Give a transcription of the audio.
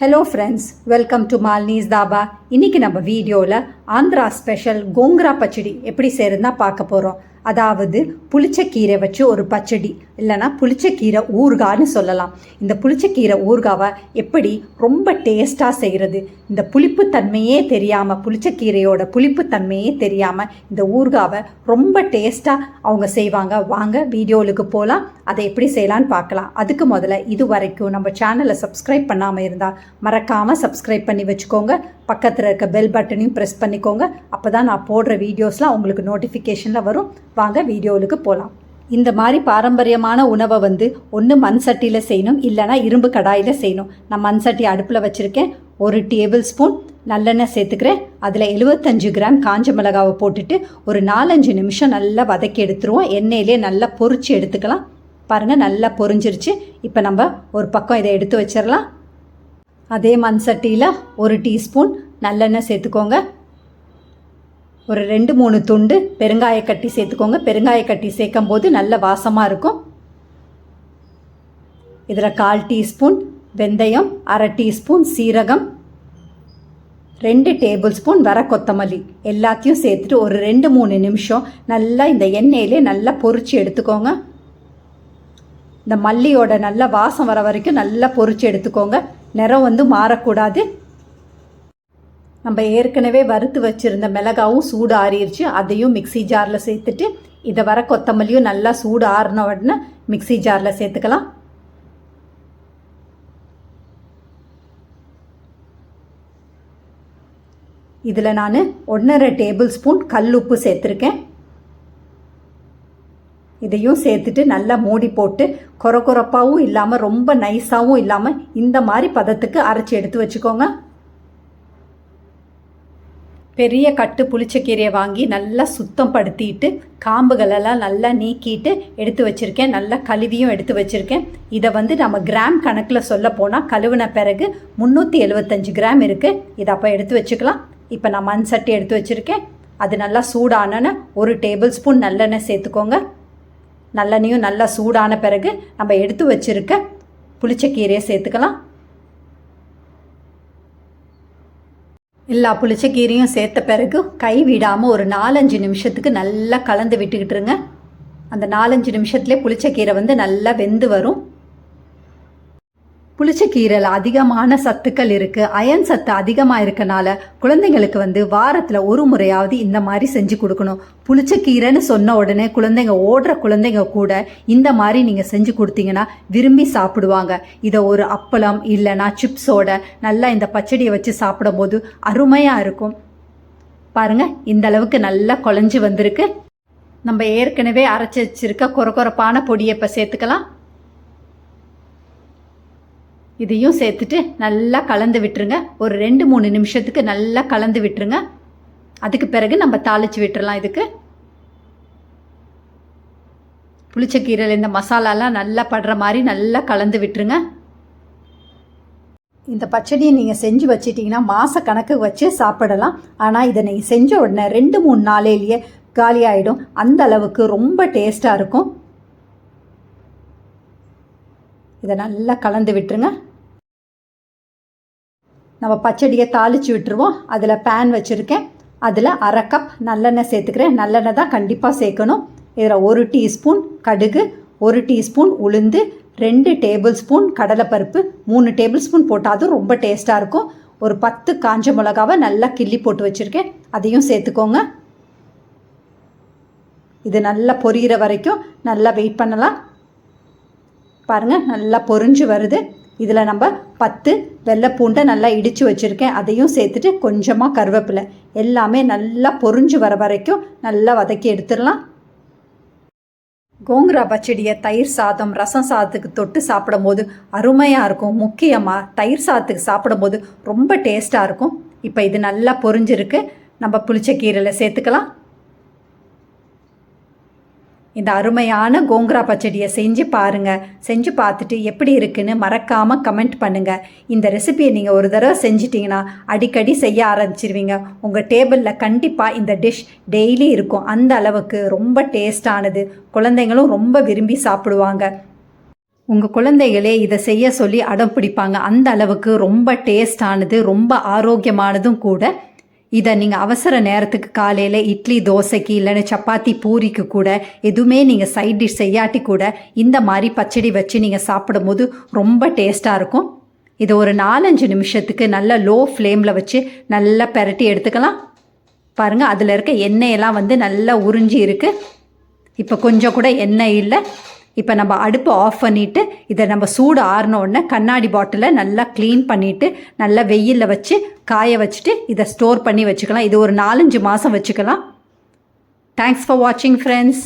Hello friends welcome to மால்னீஸ் தாபா இன்னைக்கு நம்ம வீடியோவில் ஆந்திரா ஸ்பெஷல் கோங்கரா பச்சடி எப்படி செய்யறதுனா பார்க்க போகிறோம் அதாவது புளிச்சக்கீரை வச்சு ஒரு பச்சடி இல்லைன்னா புளிச்சக்கீரை ஊறுகான்னு சொல்லலாம். இந்த புளிச்சக்கீரை ஊறுகாவை எப்படி ரொம்ப டேஸ்ட்டாக செய்கிறது இந்த புளிப்பு தன்மையே தெரியாமல் புளிச்சக்கீரையோட புளிப்புத்தன்மையே தெரியாமல் இந்த ஊறுகாவை ரொம்ப டேஸ்ட்டாக அவங்க செய்வாங்க. வாங்க வீடியோவுக்கு போகலாம் அதை எப்படி செய்யலான்னு பார்க்கலாம். அதுக்கு முதல்ல இது வரைக்கும் நம்ம சேனலை சப்ஸ்கிரைப் பண்ணாமல் இருந்தால் மறக்காமல் சப்ஸ்கிரைப் பண்ணி வச்சுக்கோங்க. பக்கத்தில் இருக்க பெல் பட்டனையும் ப்ரெஸ் பண்ணிக்கோங்க. அப்போ தான் நான் போடுற வீடியோஸ்லாம் உங்களுக்கு நோட்டிஃபிகேஷனில் வரும். வாங்க வீடியோவுக்கு போகலாம் இந்த மாதிரி பாரம்பரியமான உணவை வந்து ஒன்று மண் சட்டியில் செய்யணும் இல்லைனா இரும்பு கடாயில் செய்யணும். நான் மண் சட்டி அடுப்பில் வச்சுருக்கேன். ஒரு டேபிள் ஸ்பூன் நல்லெண்ணெய் சேர்த்துக்கிறேன். அதில் எழுபத்தஞ்சு கிராம் காஞ்ச மிளகாவை போட்டுட்டு ஒரு நாலஞ்சு நிமிஷம் நல்லா வதக்கி எடுத்துருவோம். எண்ணெயிலே நல்லா பொறிச்சு எடுத்துக்கலாம். பாருங்கள் நல்லா பொரிஞ்சிருச்சு இப்போ நம்ம ஒரு பக்கம் இதை எடுத்து வச்சிடலாம் அதே மண் சட்டியில் ஒரு டீஸ்பூன் நல்லெண்ணெய் சேர்த்துக்கோங்க. ஒரு ரெண்டு மூணு துண்டு பெருங்காய கட்டி சேர்த்துக்கோங்க. பெருங்காய கட்டி சேர்க்கும் போது நல்ல வாசமாக இருக்கும். இதில் கால் டீஸ்பூன் வெந்தயம் அரை டீஸ்பூன் சீரகம் ரெண்டு டேபிள் ஸ்பூன் வர கொத்தமல்லி எல்லாத்தையும் சேர்த்துட்டு ஒரு ரெண்டு மூணு நிமிஷம் நல்லா இந்த எண்ணெயிலே நல்லா பொரிச்சு எடுத்துக்கோங்க. இந்த மல்லியோட நல்ல வாசம் வர வரைக்கும் நல்லா பொறிச்சு எடுத்துக்கோங்க. நிறம் வந்து மாறக்கூடாது. நம்ம ஏற்கனவே வறுத்து வச்சுருந்த மிளகாவும் சூடு ஆறிடுச்சு அதையும் மிக்சி ஜாரில் சேர்த்துட்டு இதை வர கொத்தமல்லியும் நல்லா சூடு ஆறின உடனே மிக்சி ஜாரில் சேர்த்துக்கலாம். இதில் நான் ஒன்றரை டேபிள் ஸ்பூன் கல் உப்பு சேர்த்துருக்கேன். இதையும் சேர்த்துட்டு நல்லா மூடி போட்டு கொர கொரப்பாகவும் இல்லாமல் ரொம்ப நைஸாகவும் இல்லாமல் இந்த மாதிரி பதத்துக்கு அரைச்சி எடுத்து வச்சுக்கோங்க. பெரிய கட்டு புளிச்சக்கீரையை வாங்கி நல்லா சுத்தம் படுத்திட்டு காம்புகளெல்லாம் நல்லா நீக்கிட்டு எடுத்து வச்சுருக்கேன். நல்லா கழுவியும் எடுத்து வச்சுருக்கேன். இதை வந்து நம்ம கிராம் கணக்கில் சொல்ல போனால் கழுவின பிறகு முந்நூற்றி எழுபத்தஞ்சு கிராம் இருக்குது இதை அப்போ எடுத்து வச்சுக்கலாம். இப்போ நான் மண் சட்டி எடுத்து வச்சுருக்கேன். அது நல்லா சூடானன்னு ஒரு டேபிள் ஸ்பூன் நல்லெண்ணெய் சேர்த்துக்கோங்க. நல்லெண்ணையும் நல்லா சூடான பிறகு நம்ம எடுத்து வச்சுருக்க புளிச்சக்கீரையை சேர்த்துக்கலாம். எல்லா புளிச்சக்கீரையும் சேர்த்த பிறகு கை விடாமல் ஒரு நாலஞ்சு நிமிஷத்துக்கு நல்லா கலந்து விட்டுக்கிட்டுருங்க. அந்த நாலஞ்சு நிமிஷத்துலேயே புளிச்சக்கீரை வந்து நல்லா வெந்து வரும். புளிச்சக்கீரையில் அதிகமான சத்துக்கள் இருக்குது அயன் சத்து அதிகமாக இருக்கனால குழந்தைங்களுக்கு வந்து வாரத்தில் ஒரு முறையாவது இந்த மாதிரி செஞ்சு கொடுக்கணும். புளிச்சக்கீரைன்னு சொன்ன உடனே குழந்தைங்க ஓடுற குழந்தைங்க கூட இந்த மாதிரி நீங்கள் செஞ்சு கொடுத்தீங்கன்னா விரும்பி சாப்பிடுவாங்க. இதை ஒரு அப்பளம் இல்லைனா சிப்ஸோட நல்லா இந்த பச்சடியை வச்சு சாப்பிடும்போது அருமையாக இருக்கும். பாருங்க இந்த அளவுக்கு நல்லா குழஞ்சி வந்திருக்கு. நம்ம ஏற்கனவே அரைச்சி வச்சிருக்க கொரகொரப்பான பொடியை இப்போ சேர்த்துக்கலாம். இதையும் சேர்த்துட்டு நல்லா கலந்து விட்டுருங்க. ஒரு ரெண்டு மூணு நிமிஷத்துக்கு நல்லா கலந்து விட்டுருங்க. அதுக்கு பிறகு நம்ம தாளித்து விட்டுறலாம் இதுக்கு. புளிச்சக்கீரையில் இந்த மசாலாலாம் நல்லா படுற மாதிரி நல்லா கலந்து விட்டுருங்க. இந்த பச்சடியை நீங்கள் செஞ்சு வச்சிட்டிங்கன்னா மாத கணக்கு வச்சு சாப்பிடலாம். ஆனால் இதை நீங்கள் செஞ்ச உடனே ரெண்டு மூணு நாளையிலேயே காலி ஆகிடும் அந்த அளவுக்கு ரொம்ப டேஸ்ட்டாக இருக்கும். இதை நல்லா கலந்து விட்டுருங்க. நம்ம பச்சடியை தாளித்து விட்டுருவோம். அதில் பேன் வச்சுருக்கேன். அதில் அரை கப் நல்லெண்ணெய் சேர்த்துக்கிறேன். நல்லெண்ணெய் தான் கண்டிப்பாக சேர்க்கணும். இதில் ஒரு டீஸ்பூன் கடுகு ஒரு டீஸ்பூன் உளுந்து ரெண்டு டேபிள் ஸ்பூன் கடலைப்பருப்பு மூணு டேபிள் ஸ்பூன் போட்டாலும் ரொம்ப டேஸ்ட்டாக இருக்கும். ஒரு பத்து காஞ்ச மிளகாவை நல்லா கிள்ளி போட்டு வச்சுருக்கேன். அதையும் சேர்த்துக்கோங்க. இது நல்லா பொரியிற வரைக்கும் நல்லா வெயிட் பண்ணலாம். பாருங்கள் நல்லா பொரிஞ்சு வருது. இதில் நம்ம பத்து வெள்ளை பூண்டை நல்லா இடித்து வச்சுருக்கேன். அதையும் சேர்த்துட்டு கொஞ்சமாக கருவேப்பிலை. எல்லாமே நல்லா பொரிஞ்சு வர வரைக்கும் நல்லா வதக்கி எடுத்துடலாம். கோங்குரா பச்சடியை தயிர் சாதம் ரசம் சாதத்துக்கு தொட்டு சாப்பிடும்போது அருமையாக இருக்கும். முக்கியமாக தயிர் சாதத்துக்கு சாப்பிடும்போது ரொம்ப டேஸ்ட்டாக இருக்கும். இப்போ இது நல்லா பொறிஞ்சிருக்கு. நம்ம புளிச்ச கீரையில் சேர்த்துக்கலாம். இந்த அருமையான கோங்கரா பச்சடியை செஞ்சு பாருங்கள் செஞ்சு பார்த்துட்டு எப்படி இருக்குன்னு மறக்காமல் கமெண்ட் பண்ணுங்கள் இந்த ரெசிபியை நீங்கள் ஒரு தடவை செஞ்சிட்டிங்கன்னா அடிக்கடி செய்ய ஆரம்பிச்சிருவீங்க. உங்கள் டேபிளில் கண்டிப்பாக இந்த டிஷ் டெய்லி இருக்கும். அந்த அளவுக்கு ரொம்ப டேஸ்டானது குழந்தைங்களும் ரொம்ப விரும்பி சாப்பிடுவாங்க. உங்கள் குழந்தைகளே இதை செய்ய சொல்லி அடம் பிடிப்பாங்க. அந்த அளவுக்கு ரொம்ப டேஸ்டானது ரொம்ப ஆரோக்கியமானதும் கூட இதை நீங்கள் அவசர நேரத்துக்கு காலையில் இட்லி தோசைக்கு இல்லைன்னா சப்பாத்தி பூரிக்கு கூட எதுவுமே நீங்கள் சைட் டிஷ் செய்யாட்டி கூட இந்த மாதிரி பச்சடி வச்சு நீங்கள் சாப்பிடும்போது ரொம்ப டேஸ்ட்டாக இருக்கும். இதை ஒரு நாலஞ்சு நிமிஷத்துக்கு நல்ல லோ ஃப்ளேமில் வச்சு நல்லா பெரட்டி எடுத்துக்கலாம். பாருங்கள் அதில் இருக்க எண்ணெயெல்லாம் வந்து நல்லா உறிஞ்சி இருக்குது இப்போ கொஞ்சம் கூட எண்ணெய் இல்லை. இப்போ நம்ம அடுப்பு ஆஃப் பண்ணிவிட்டு இதை நம்ம சூடு ஆறின உடனே கண்ணாடி பாட்டிலை நல்லா க்ளீன் பண்ணிவிட்டு நல்லா வெயிலில் வச்சு காய வச்சுட்டு இதை ஸ்டோர் பண்ணி வச்சுக்கலாம். இது ஒரு நாலஞ்சு மாதம் வச்சுக்கலாம். தேங்க்ஸ் ஃபார் வாட்சிங் ஃப்ரெண்ட்ஸ்